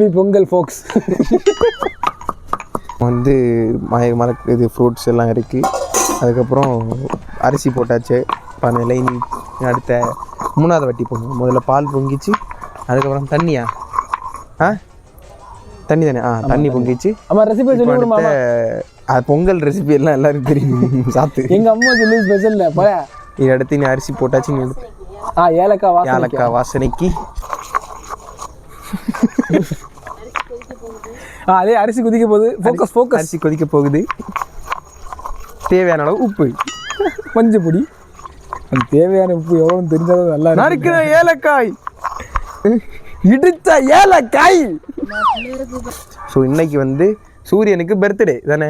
Happy Pongal ஃபோக்ஸ் வந்து மய மலை இது ஃப்ரூட்ஸ் எல்லாம் இருக்குது அதுக்கப்புறம் அரிசி போட்டாச்சு. பானையில் இனி அடுத்த மூணாவது வட்டி பொங்கல் முதல்ல பால் பொங்கிச்சு அதுக்கப்புறம் தண்ணியா? ஆ? தண்ணி தானே? ஆ தண்ணி பொங்கிச்சு. அம்மா ரெசிபி அடுத்த அது பொங்கல் ரெசிபி எல்லாம் எல்லாருக்கும் தெரியும். சாத்து. எங்க அம்மா சொல்லி ஸ்பெஷல் போய. இது அடுத்து நீ அரிசி போட்டாச்சு நீ ஆ ஏலக்காய் ஏலக்காய் வாசனைக்கு. அதே அரிசி குதிக்க போகுது ஃபோக்கஸ் ஃபோக்கஸ் அரிசி கொதிக்க போகுது தேவையான அளவு உப்பு மஞ்சள் பொடி அது தேவையான உப்பு எவ்வளோன்னு தெரிஞ்சாலும் நல்லா நறுக்கிற ஏலக்காய் இடிச்ச ஏலக்காய் ஸோ இன்னைக்கு வந்து சூரியனுக்கு பர்த்டே தானே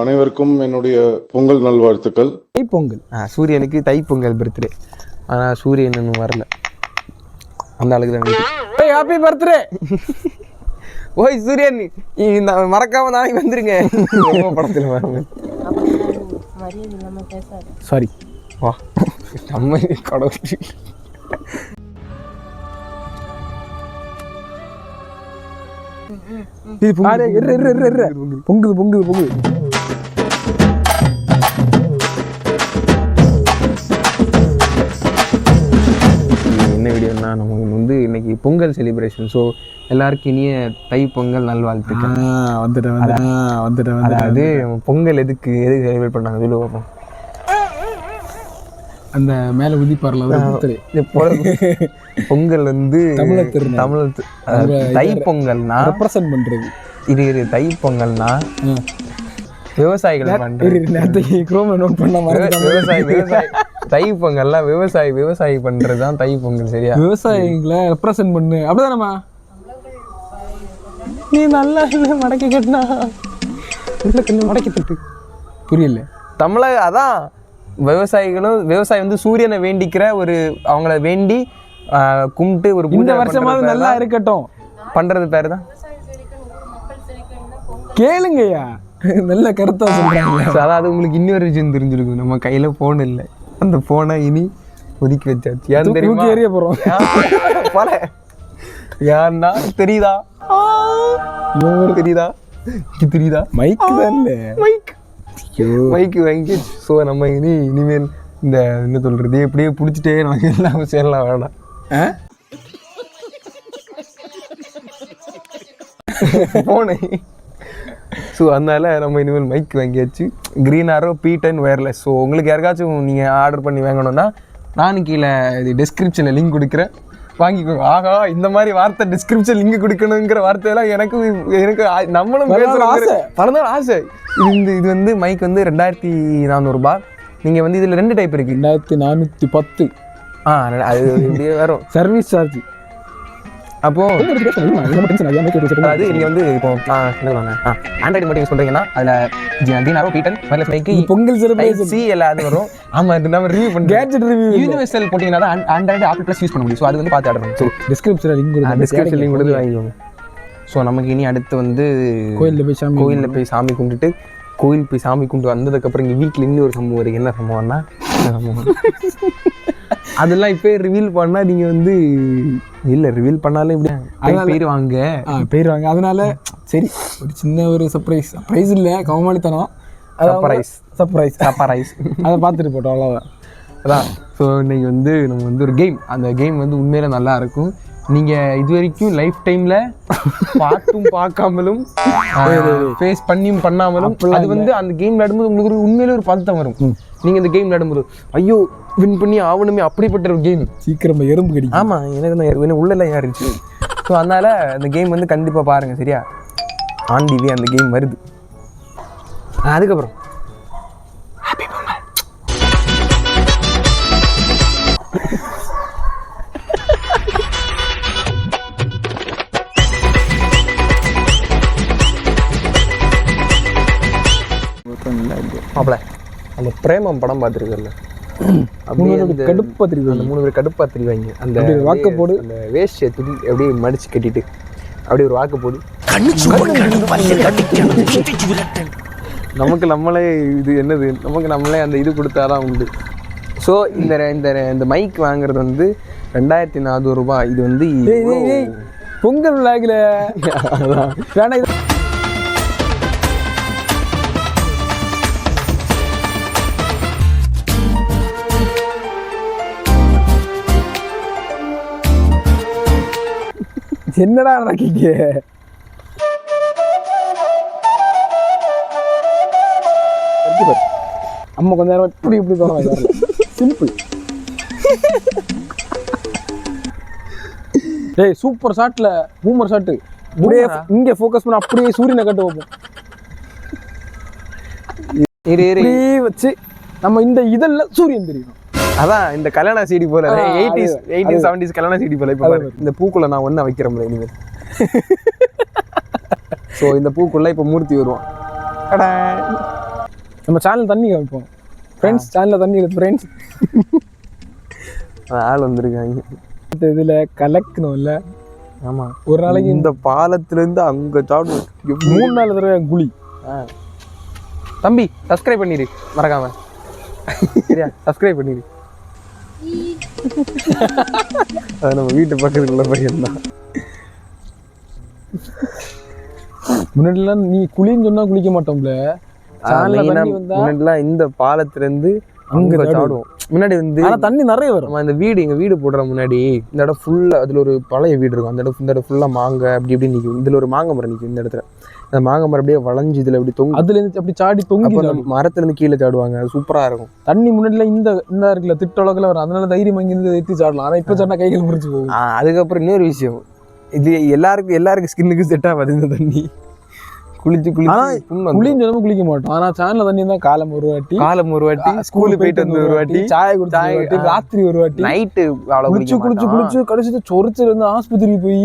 அனைவருக்கும் என்னுடைய பொங்கல் நல்வாழ்த்துக்கள் தை பொங்கல் ஆ சூரியனுக்கு தைப்பொங்கல் பர்த்டே ஆனால் சூரியன் இன்னும் வரல அந்த ஆளுக்கு தான் ஹாப்பி பர்த்டே ஓய் சூரியன் இந்த மறக்காம நாளைக்கு வந்துருங்க. ரொம்ப படத்தில் வாங்க சாரி வா. நம்ம கடவுள். இது பொங்குது இரு இரு இரு இரு. பொங்குது பொங்குது பொங்குது என்ன வீடியோனா நமக்கு வந்து இன்னைக்கு பொங்கல் செலிப்ரேஷன் ஸோ எல்லாருக்கும் இனிய தை பொங்கல் நல்வாழ்த்துக்கள். அதாவது நம்ம பொங்கல் எதுக்கு எதுக்கு செலிப்ரேட் பண்ணாங்க? சொல்லி பார்ப்போம் அந்த மேலே உதிப்பார்ல பொங்கல் வந்து தமிழர். தமிழர் தி- பொங்கல்னா ரெப்ரசன்ட் பண்றது. இது தை பொங்கல்னா. விவசாயிகள் குரோம நோட் பண்ண விவசாயி விவசாயி தை பொங்கல்லாம் விவசாயி விவசாயி பண்றது தான் தை பொங்கல் சரியா? விவசாயிகளை ரெப்ரசன்ட் பண்ணு. அப்படிதானம்மா நீ நல்லா மடக்கி கட்டினா. இல்லை கொஞ்சம் மடக்கி தட்டு. புரியல. தமிழக அதான் விவசாயிகளும் விவசாயி வந்து சூரியனை வேண்டிக்கிற ஒரு அவங்கள வேண்டி ஆஹ், கும்பிட்டு ஒரு இந்த வருஷமாவது பண்றது நல்லா பேர் தான்- இருக்கட்டும். பண்றது பேர் தான் கேளுங்கய்யா. நல்ல கருத்தா சொல்றாங்க. So, அதாவது உங்களுக்கு இன்னொரு விஷயம் தெரிஞ்சிருக்கும். நம்ம கையில போன் இல்லை. அந்த போனை இனி ஒதுக்கி வச்சாச்சு. ஏன் தெரியுமா? போறோம். ஏன்? போல. ஏன்னா தெரியுதா? தெரியுதா? தெரியுதா? மைக் தான் மைக் மைக்கு வாங்கி ஸோ நம்ம இனி இனிமேல் இந்த என்ன சொல்றது? எப்படியே பிடிச்சிட்டே நமக்கு எல்லாம் சேரலாம். வேணாம். போனே ஸோ அதனால நம்ம இனிமேல் மைக் வாங்கியாச்சு. Green arrow B ten wireless so உங்களுக்கு யாருக்காச்சும் நீங்கள் ஆர்டர் பண்ணி வாங்கணும்னா நானும் கீழே இது டிஸ்கிரிப்ஷனில் லிங்க் கொடுக்குறேன். வாங்கிக்கோங்க ஆகா இந்த மாதிரி வார்த்தை டிஸ்கிரிப்ஷன் லிங்க் கொடுக்கணுங்கிற வார்த்தையெல்லாம் எனக்கு எனக்கு நம்மளும் பேசுற ஆசை. பல நாள் ஆசை. இது இந்த இது வந்து மைக் வந்து ரெண்டாயிரத்தி நானூறுபா. நீங்கள் வந்து இதில் ரெண்டு டைப் இருக்குது ரெண்டாயிரத்தி நானூத்தி பத்து. ஆ அது இப்படியே வரும். சர்வீஸ் சார்ஜ் அப்போ அதாவது நீங்கள் வந்து இப்போ என்ன சொல்லுவாங்க? ஆண்ட்ராய்டு மட்டும் யூஸ் பண்ணுறீங்கன்னா அதில் பீட்டன் வயர்லெஸ் மைக்கு பொங்கல் சிறப்பு சி எல்லாம் அது வரும். ஆமாம் இது நம்ம ரிவ்யூ பண்ணுறேன் கேட்ஜெட் ரிவ்யூ யூனிவர்சல் போட்டிங்கன்னா ஆண்ட்ராய்டு ஆப்பிள் ப்ளஸ் யூஸ் பண்ண முடியும். ஸோ அது வந்து பார்த்து ஆர்டர் பண்ணுங்க ஸோ லிங்க் டிஸ்கிரிப்ஷன் லிங்க் கொடுத்து வாங்கிக்கோங்க. ஸோ நமக்கு இனி அடுத்து வந்து கோயில்ல போய் சாமி கோயிலில் போய் சாமி கும்பிட்டுட்டு கோயில் போய் சாமி கும்பிட்டு வந்ததுக்கப்புறம் இங்கே வீட்டில் இன்னும் ஒரு சம்பவம் இருக்குது என்ன சம்பவம்னா சம்பவம்? அதெல்லாம் இப்போ ரிவீல் பண்ணால் நீங்கள் வந்து இல்லை ரிவீல் பண்ணாலும் இப்படி பேர் வாங்க ஆ போயிடுவாங்க அதனால சரி ஒரு சின்ன ஒரு சர்ப்ரைஸ் சர்ப்ரைஸ் இல்லை கவமாளித்தனம் Surprise. சர்ப்ரைஸ் சப்பரைஸ் அதை பார்த்துட்டு போட்டோம் அவ்வளோதான் அதான். ஸோ இன்னைக்கு வந்து நம்ம வந்து ஒரு கேம் அந்த கேம் வந்து உண்மையில நல்லா இருக்கும். நீங்கள் இது வரைக்கும் லைஃப் டைமில் பார்த்தும் பார்க்காமலும் ஃபேஸ் பண்ணியும் பண்ணாமலும் அது வந்து அந்த கேம் விளையாடும்போது உங்களுக்கு ஒரு உண்மையிலே ஒரு பதட்டம் வரும். நீங்கள் இந்த கேம் விளையாடும்போது ஐயோ வின் பண்ணி ஆகணுமே அப்படிப்பட்ட ஒரு கேம் சீக்கிரம் எறும்பு கடிக்கும். ஆமாம் எனக்கு தான் எனக்கு உள்ளெல்லாம் ஏறிச்சு ஸோ அதனால் அந்த கேம் வந்து கண்டிப்பாக பாருங்கள் சரியா? ஆன் டிவி அந்த கேம் வருது. அதுக்கப்புறம் பிரேமம் படம் பார்த்துருக்கல அப்படியே அந்த கடுப்பா தெரியும் அந்த மூணு பேர் கடுப்பா தெரிவாங்க அந்த அப்படி வாக்கு போடு. அந்த வேஷ்டியை துணி அப்படியே மடிச்சு கட்டிட்டு அப்படியே ஒரு வாக்கு போடு. நமக்கு நம்மளே இது என்னது? நமக்கு நம்மளே அந்த இது கொடுத்தாதான் உண்டு. ஸோ இந்த இந்த இந்த மைக் வாங்குறது வந்து ரெண்டாயிரத்தி நானூறு ரூபாய். இது வந்து. பொங்கல் விழாக்கில். வேணா என்னடா நடக்கீங்க அம்மா கொஞ்ச நேரம் இப்படி இப்படி போகிறாங்க சிம்பிள் டேய் சூப்பர் ஷாட்ல பூமர் ஷாட்டு அப்படியே? இங்க ஃபோக்கஸ் பண்ண அப்படியே சூரியனை கட்டு வைப்போம். இரு வச்சு நம்ம இந்த இதெல்லாம் சூரியன் தெரியும். அதான் இந்த கல்யாண சீடி போல எயிட்டிஸ் எயிட்டிஸ் செவன்டிஸ் கல்யாண சீடி போல இப்போ இந்த பூக்குள்ள நான் ஒண்ணு வைக்கிறேன் இனிமேல். ஸோ இந்த பூக்குள்ள இப்போ மூர்த்தி வருவான். அடா. நம்ம சேனல் தண்ணி காமிப்போம் ஃப்ரெண்ட்ஸ் சேனலில் தண்ணி ஃப்ரெண்ட்ஸ் ஆள் வந்திருக்காங்க. இதுல கலக்கணும்ல. ஆமா. ஒரு நாளைக்கு இந்த பாலத்துல இருந்து அங்க சாப்பிடும் மூணு நாலு தடவை குழி. தம்பி சப்ஸ்கிரைப் பண்ணிடு மறக்காம. சரியா? சப்ஸ்கிரைப் பண்ணிடு. அது நம்ம வீட்டு பக்கத்துல உள்ள பையன் தான் முன்னாடிலாம் நீ குளின்னு சொன்னா குளிக்க மாட்டோம்ல? முன்னாடிலாம் இந்த பாலத்துல இருந்து அங்க சாப்பிடுவோம். முன்னாடி வந்து தண்ணி நிறைய வரும். இந்த வீடு எங்க வீடு போடுற முன்னாடி இந்த இடம் ஃபுல்லா அதுல ஒரு பழைய வீடு இருக்கும். அந்த இடம் இந்த இடம் ஃபுல்லா மாங்காய் அப்படி இப்படி நிற்கும் இதுல ஒரு மாங்காய் மரம் நிற்கும் இந்த இடத்துல. அந்த மாங்காய் மரம் அப்படியே வளைஞ்சு இதுல அப்படி தொங்கும் அதுல இருந்து அப்படி சாடி தொங்கி அப்போ அந்த சாடும். மரத்துல இருந்து கீழே சாடுவாங்க. அது சூப்பரா இருக்கும். தண்ணி முன்னாடில இந்த இந்த இருக்குல்ல திட்டளவுக்குல வரும். அதனால தைரியம் அங்க இருந்து எத்தி சாடலாம். ஆனா இப்ப சாடினா கைகள் முறிச்சு போகும். அதுக்கப்புறம் இன்னொரு விஷயம். இது எல்லாருக்கும் எல்லாருக்கும் ஸ்கின்னுக்கு செட் ஆகாது இந்த தண்ணி. குளிச்சு குளிச்சு. குளின்னு சொல்லாம குளிக்க மாட்டோம். ஆனா சேனல்ல தண்ணி இருந்தா காலம் ஒரு வாட்டி காலம் ஒரு வாட்டி ஸ்கூலுக்கு போயிட்டு வந்து ஒரு வாட்டி சாய குடிச்சு. ராத்திரி ஒரு வாட்டி. நைட்டு அவ்வளோ குளிச்சு குளிச்சு குளிச்சு கடைசிட்டு சொரிச்சுல இருந்து ஆஸ்பத்திரிக்கு போய்.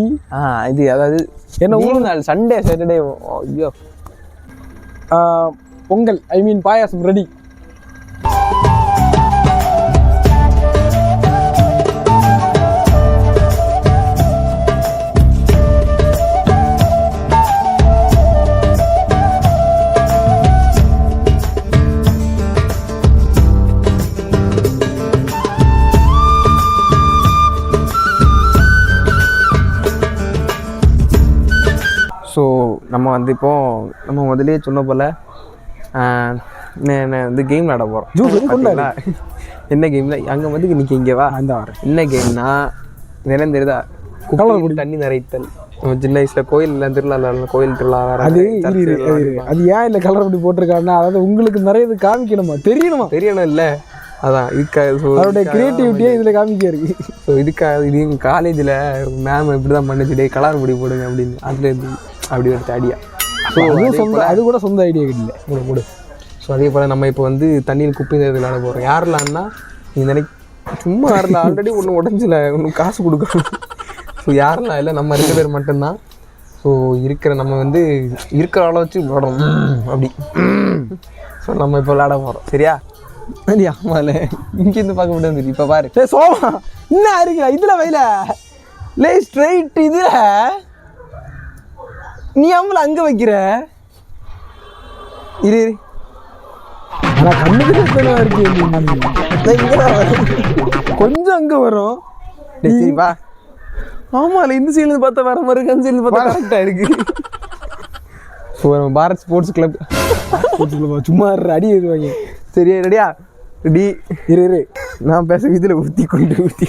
இது அதாவது என்ன ஊர்? நாள் சண்டே சாட்டர்டே ஐயோ. பொங்கல் ஐ மீன் பாயாசம் ரெடி நம்ம வந்து இப்போ நம்ம முதல்லயே சொன்ன போல நே வந்து கேம் விளாட போகிறோம். என்ன கேம்ல அங்கே வந்து இன்னைக்கு இங்கே வா. அந்த என்ன கேம்னா இதெல்லாம் தெரியுதா? குப்பையில் தண்ணி நிறைத்தல். நம்ம சின்ன வயசுல கோயில் திருவிழா கோயில் திருவிழா அது. அது ஏன் இல்ல கலர் அப்படி போட்டிருக்காருன்னா அதாவது உங்களுக்கு நிறைய இது காமிக்கணுமா? தெரியணுமா? தெரியணும் இல்ல. அதான் இதுக்காக அவருடைய கிரியேட்டிவிட்டியே இதுல காமிக்க இருக்கு? ஸோ இதுக்காக இது காலேஜில் மேம் இப்படி தான் பண்ணுச்சு டே கலர் முடி போடுங்க அப்படின்னு. அதில் இருந்து அப்படி ஒரு ஐடியா ஸோ அதுவும் சொந்த அது கூட சொந்த ஐடியா இல்ல. மூடு மூடு ஸோ அதே போல் நம்ம இப்போ வந்து தண்ணியில் குப்பை நேரத்தில் விளையாட போகிறோம் யாரெல்லாம்னா நீ நினைக் சும்மா யாரில்? ஆல்ரெடி ஒன்றும் உடஞ்சில. ஒன்றும் காசு கொடுக்கணும் ஸோ யாரெல்லாம் இல்லை நம்ம ரெண்டு பேர் மட்டும்தான். ஸோ இருக்கிற நம்ம வந்து இருக்கிற ஆளை வச்சு விளாடணும் அப்படி. ஸோ நம்ம இப்போ விளையாட போகிறோம் சரியா? அது ஆமால? இங்கேருந்து பார்க்க முடியாது இப்போ பாரு. சரி சோமா! என்ன இருக்குடா இதுல வயல லே ஸ்ட்ரைட் இதுல. நீ ஆம்பளை அங்க வைக்கிற? இரு ஆனா கண்ணுக்கு தெரியல இருக்கு நான். கொஞ்சம் அங்க வரும். சரி வா. ஆமால இந்த சைடுல பார்த்தா வர மாதிரி அந்த சைடுல பார்த்தா கரெக்டா இருக்கு. பாரத் ஸ்போர்ட்ஸ் கிளப் சும்மா இரு, அடி ரெடியா? ரெடி. இரு இரு. நான் பேச இதில் ஊற்றி கொண்டு ஊற்றி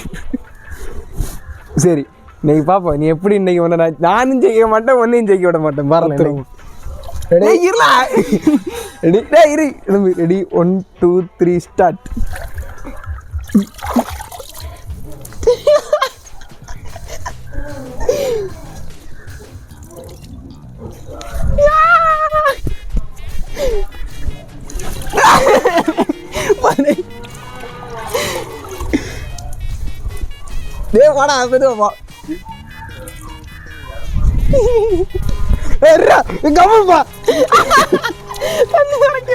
சரி. இன்னைக்கு பாப்போம். நீ எப்படி இன்னைக்கு நான் நானும் ஜெயிக்க மாட்டேன் ஒன்னையும் ஜெயிக்க விட மாட்டேன். Ready? ரெடி? டேய் இரு. Ready. One two three start டேய் வாடா வா. தண்ணி வரல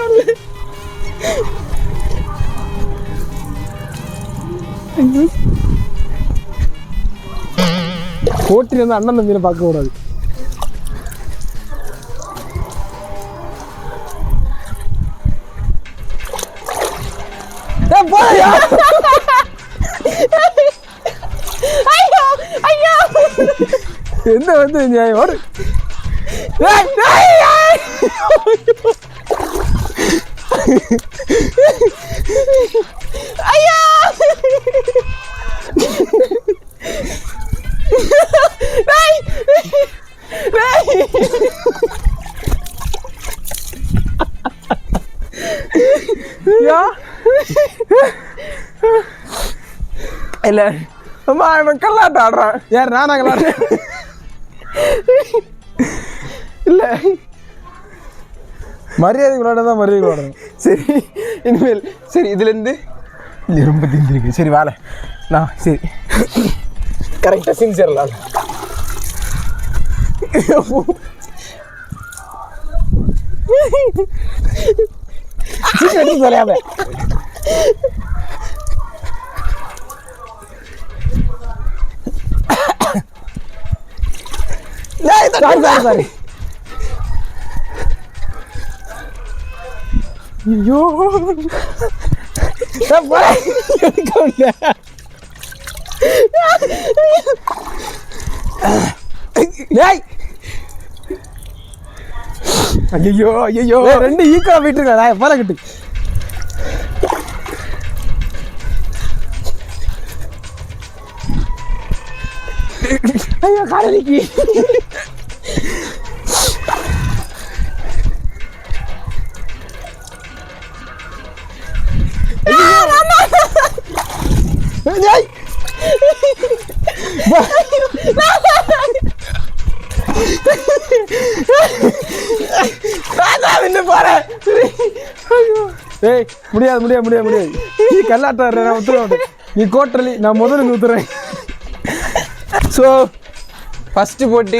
போட்டில இருந்து அண்ணன் தம்பியில பார்க்க கூடாது என்ன வந்து நியாயம் ஒரு ஏய், ஏய், ஏய். யா இல்ல அம்மா இவன் கல்லாட்டம் ஆடுறான் யார் நானா கலாடுறேன் இல்ல. மரியாதை விளையாட தான் மரியாதை விளையாடுறேன் சரி இனிமேல் சரி இதுல இருந்து இல்ல ரொம்ப திந்திருக்கு சரி. வாழ நான் சரி கரெக்டா சின்சியர்லாம் எடுத்து தொலையாம. Sorry sorry sorry. ஐயோ. ஐயோ ஐயோ ரெண்டு ஈக்கா போயிட்டு இருக்கா போல கட்டு. ஐயோ காதலிக்கு. ஏய் முடியாது முடியாது முடியாது முடியாது. நீ கல்லாட்டாரு நான் உத்தர நீ கோட்டலி நான் முதல்ல உத்துறேன். ஸோ ஃபஸ்ட்டு போட்டு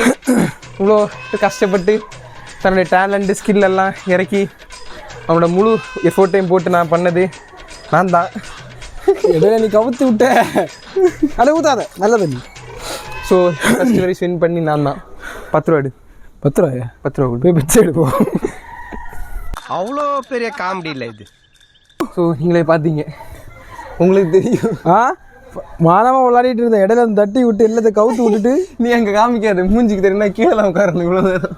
இவ்வளோ கஷ்டப்பட்டு தன்னுடைய டேலண்ட்டு ஸ்கில் எல்லாம் இறக்கி அவனோட முழு எஃபோர்ட்டையும் போட்டு நான் பண்ணது நான் தான் இடையில நீ கவுத்து விட்ட. அதை ஊத்தாத. நல்லது நீ. ஸோ ஃபஸ்ட் வரை வின் பண்ணி நான் தான். பத்து ரூபா எடு. பத்து ரூபாயா? பத்து ரூபா போய் பிச்சை எடுப்போம் அவ்வளோ பெரிய காமெடி இல்லை இது. ஸோ நீங்களே பார்த்தீங்க உங்களுக்கு தெரியும். ஆ? மானமா விளையாடிட்டு இருந்தேன் இடையில தட்டி விட்டு எல்லாத்தை கவுத்து விட்டுட்டு நீ அங்கே காமிக்காது. மூஞ்சிக்கு தெரியும்னா கீழே தான் உட்காரணும். இவ்வளோ நேரம்.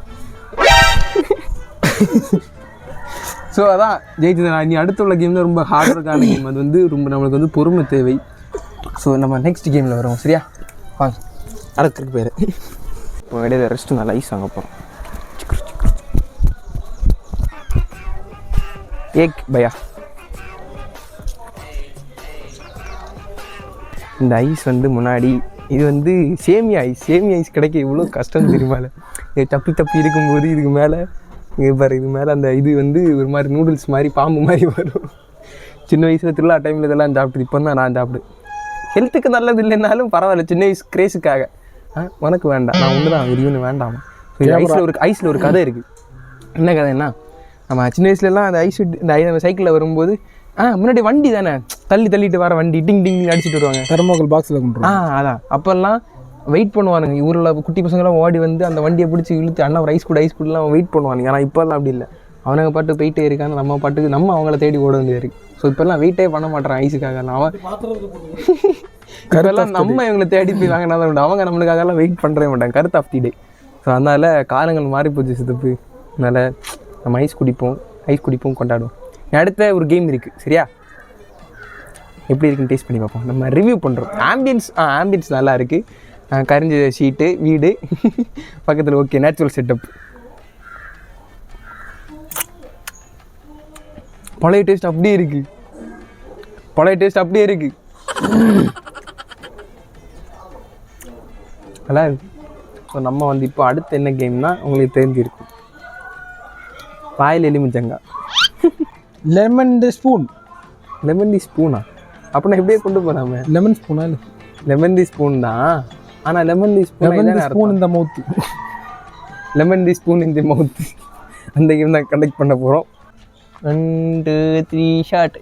ஸோ அதான் ஜெயிச்சது நீ அடுத்த உள்ள கேமில் ரொம்ப ஹார்ட் ஒர்க்கான கேம் அது வந்து ரொம்ப நம்மளுக்கு வந்து பொறுமை தேவை. ஸோ நம்ம நெக்ஸ்ட் கேமில் வரோம் சரியா? வாங்க அடுத்ததுக்கு பேர். இப்போ இடையில ரெஸ்ட்டு நல்லா ஐஸ் வாங்க போகிறோம் ஏக் பயா? இந்த ஐஸ் வந்து முன்னாடி இது வந்து சேமியா ஐஸ் சேமியா ஐஸ் கிடைக்க இவ்வளோ கஷ்டம் தெரியுமால இது தப்பி தப்பி இருக்கும்போது இதுக்கு மேலே இங்கே பாரு இது மேலே அந்த இது வந்து ஒரு மாதிரி நூடுல்ஸ் மாதிரி பாம்பு மாதிரி வரும். சின்ன வயசில் திருவிழா டைமில் இதெல்லாம் சாப்பிட்டு இப்போ தான் நான் சாப்பிடு. ஹெல்த்துக்கு நல்லது இல்லைனாலும் பரவாயில்ல சின்ன வயசு கிரேஸுக்காக உனக்கு வேண்டாம். நான் ஒன்று தான் விரிவுன்னு வேண்டாமா. ஐஸில் ஒரு ஐஸில் ஒரு கதை இருக்குது என்ன கதைன்னா நம்ம சின்ன வயசுலலாம் அந்த ஐஸ் இந்த ஐ- நம்ம சைக்கிளில் வரும்போது ஆ முன்னாடி வண்டி தானே? தள்ளி தள்ளிட்டு வர வண்டி டிங் டிங் அடிச்சிட்டு வருவாங்க. தெர்மோக்கல் பாக்ஸில் கொண்டு ஆ அதான் அப்போல்லாம் வெயிட் பண்ணுவானுங்க. ஊரில் குட்டி பசங்களாம் ஓடி வந்து அந்த வண்டியை பிடிச்சி இழுத்து அண்ணா ஒரு ஐஸ் கூட ஐஸ் கூடலாம் வெயிட் பண்ணுவானுங்க. ஆனால் இப்போல்லாம் அப்படி இல்லை. அவனுங்க பாட்டு போயிட்டே இருக்காங்க. நம்ம பாட்டுக்கு நம்ம அவங்கள தேடி ஓட வேண்டியது இருக்கு. ஸோ இப்போல்லாம் வெயிட்டே பண்ண மாட்டேறான் ஐஸுக்காக அவன் இப்போல்லாம் நம்ம இவங்களை தேடி போய் வாங்கினா தான் அவங்க நம்மளுக்காகலாம் வெயிட் பண்ணுறே மாட்டாங்க. கருத்து ஆஃப் தி டே ஸோ அதனால் காலங்கள் மாறி போச்சு சித்தப்பு. அதனால் நம்ம ஐஸ் குடிப்போம். ஐஸ் குடிப்போம் கொண்டாடுவோம். அடுத்த ஒரு கேம் இருக்குது சரியா? எப்படி இருக்குன்னு டேஸ்ட் பண்ணி பார்ப்போம். நம்ம ரிவ்யூ பண்ணுறோம் ஆம்பியன்ஸ் ஆ ஆம்பியன்ஸ் நல்லா இருக்குது கரிஞ்ச ஷீட்டு வீடு. பக்கத்தில் ஓகே நேச்சுரல் செட்டப் பழைய டேஸ்ட் அப்படியே இருக்கு. பழைய டேஸ்ட் அப்படியே இருக்கு. நல்லா இருக்கு. ஸோ நம்ம வந்து இப்போ அடுத்து என்ன கேம்னா உங்களுக்கு தெரிஞ்சிருக்கும் வாயில் எலுமிச்சங்கா லெமன் ஸ்பூன் லெமன் தி ஸ்பூனா அப்படின்னா எப்படியே கொண்டு போகிறாம லெமன் ஸ்பூனா இல்லை? லெமன் தி ஸ்பூன் தான். ஆனால் lemon the lemon spoon spoon இந்த மவுத்து லெமன் தி ஸ்பூன் இந்த மவுத் அந்த கேம் தான் கண்டக்ட் பண்ண போகிறோம் ஒன் டூ த்ரீ ஷார்ட்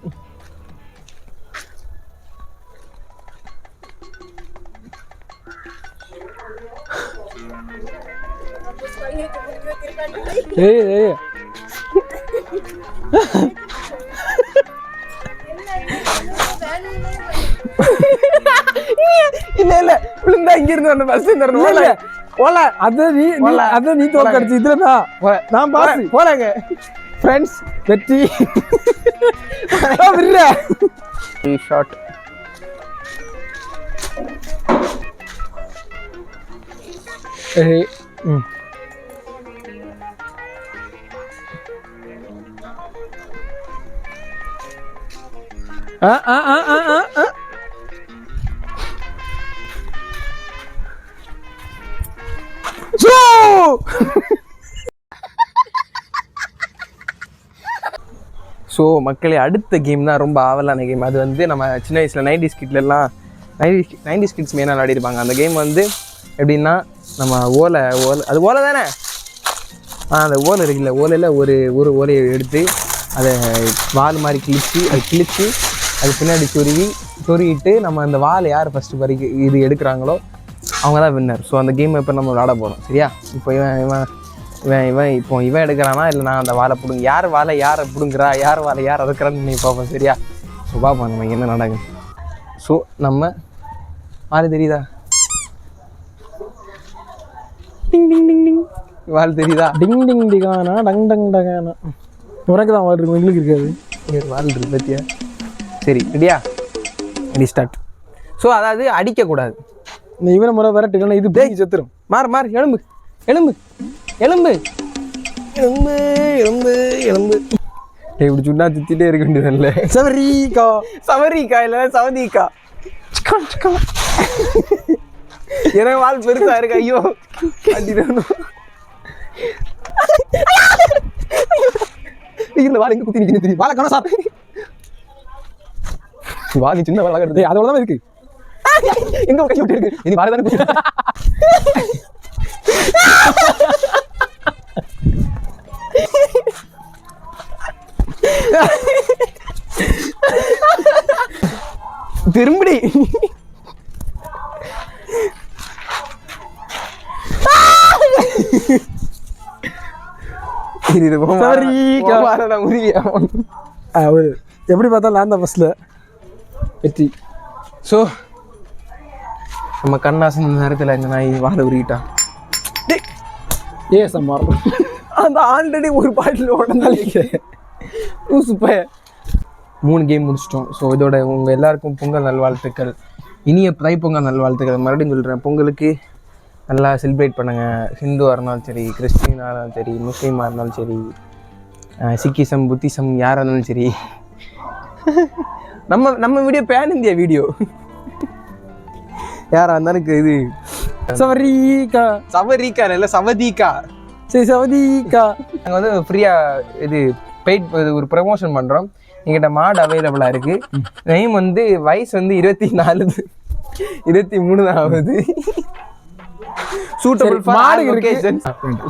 ஏய் ஏய். இல்லை இல்லை. விழுந்த இங்க இருந்து வரணும். ஃபர்ஸ்ட் இந்த இல்ல, ஓலை அத நீ. அத நீ தோக்கடிச்சு இதுல நான். நான் பாஸ் போலாங்க ஃப்ரெண்ட்ஸ் வெற்றி. விடுற. ஷார்ட் ஏய், ம். Uh, uh, uh, so so மக்களே அடுத்த கேம் தான் ரொம்ப ஆவலான கேம் அது வந்து நம்ம சின்ன வயசில் நைன்டி ஸ்கிட்லலாம் நைன்டி நைன்டி ஸ்கிட்ஸ் மெயினாக விளையாடிருப்பாங்க. அந்த கேம் வந்து எப்படின்னா நம்ம ஓலை ஓலை அது ஓலை தானே? ஆ அந்த ஓலை இருக்குல்ல ஓலையில் ஒரு ஒரு ஓலையை எடுத்து அதை வால் மாதிரி கிழிச்சு அது கிழிச்சு அது பின்னாடி சொருவி சொருகிட்டு நம்ம அந்த வால் யார் ஃபஸ்ட்டு பறிக்க இது எடுக்கிறாங்களோ அவங்க தான் வின்னர் ஸோ அந்த கேம் இப்போ நம்ம விளாட போகிறோம் சரியா? இப்போ இவன் இவன் இவன் இவன் இப்போ இவன் எடுக்கிறானா இல்லை நான் அந்த வாழை பிடுங்க யார் வாழை யாரை பிடுங்குறா யார் வாழை யார் அறுக்கிறான்னு நீ பார்ப்போம் சரியா? ஸோ பார்ப்போம் நம்ம என்ன நடக்குது. ஸோ நம்ம வாழை தெரியுதா? டிங் டிங் டிங் டிங். வால் தெரியுதா? டிங் டிங் டிகானா டங் டங் டகானா. உனக்கு தான் வால் இருக்கும் எங்களுக்கு இருக்காது வால் இருக்கு பத்தியா? சரி ரெடியா? ரெடி ஸ்டார்ட் ஸோ அதாவது அடிக்கக்கூடாது. இந்த இவனை முறை விரட்டு இல்லைன்னா இது பேக்கி செத்துரும். மாறு மாறு எலும்பு எலும்பு எலும்பு. எலும்பு எலும்பு எலும்பு. டேய், இப்படி சுண்ணா சுத்திட்டே இருக்க வேண்டியதில்ல சவரிக்கா சவரிக்கா இல்ல சவதிக்கா எனக்கு வால் பெருசா இருக்கு ஐயோ. இந்த வால் எங்க குத்தி நிக்குது தெரியுமா? வாழை காணோம் வால் சின்ன வாழா டேய் அதோட தான் இருக்கு. எங்க கை விட்டு இருக்கு? இனி வாழை தானே திரும்படி. இது இது ஒரு எப்படி பார்த்தாலும் நான் தான் ஃபர்ஸ்ட்ல வெற்றி. ஸோ நம்ம கண்ணாசன் நேரத்தில் இந்த நாய் வாழை உருகிட்டான் ஏ சம்மார் அந்த ஆல்ரெடி ஒரு பாட்டில் உடந்தாலே ஊசுப்ப மூணு கேம் முடிச்சிட்டோம். ஸோ இதோட உங்கள் எல்லாருக்கும் பொங்கல் நல்வாழ்த்துக்கள். இனிய தைப்பொங்கல் நல்வாழ்த்துக்கள். மறுபடியும் சொல்கிறேன் பொங்கலுக்கு நல்லா செலிப்ரேட் பண்ணுங்கள் ஹிந்துவாக இருந்தாலும் சரி கிறிஸ்டினாக இருந்தாலும் சரி முஸ்லீமாக இருந்தாலும் சரி சிக்கிசம் புத்திசம் யாராக இருந்தாலும் சரி. நம்ம நம்ம வீடியோ பேன் இந்தியா வீடியோ யாராக இருந்தாலும் இது. சவரிக்கா சவரிக்கா இல்லை சவதிக்கா சரி சவதிக்கா நாங்கள் வந்து ஃப்ரீயாக இது பெய்ட் ஒரு ப்ரமோஷன் பண்ணுறோம் எங்கிட்ட மாடு அவைலபிளாக இருக்குது நெய்ம் வந்து வயசு வந்து இருபத்தி நாலு இருபத்தி மூணு தான் ஆகுது சூட்டபிள் ஃபார் ஆல் இருக்கு. Locations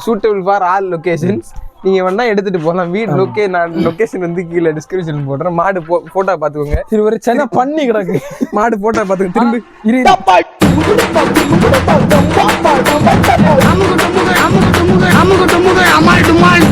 suitable for all locations நீங்கள் வேணா எடுத்துட்டு போகலாம் வீடு லொக்கே நான் லொகேஷன் வந்து கீழே டிஸ்கிரிப்ஷன் போடுறேன். மாடு போ ஃபோட்டோ பார்த்துக்கோங்க சரி ஒரு சின்ன பண்ணி கிடக்கு. மாடு ஃபோட்டோ பார்த்துக்கோங்க திரும்பி இரு. அமுகு டுமுகு அமுகு டுமுகு அமுகு டுமுகு அமால் டுமால்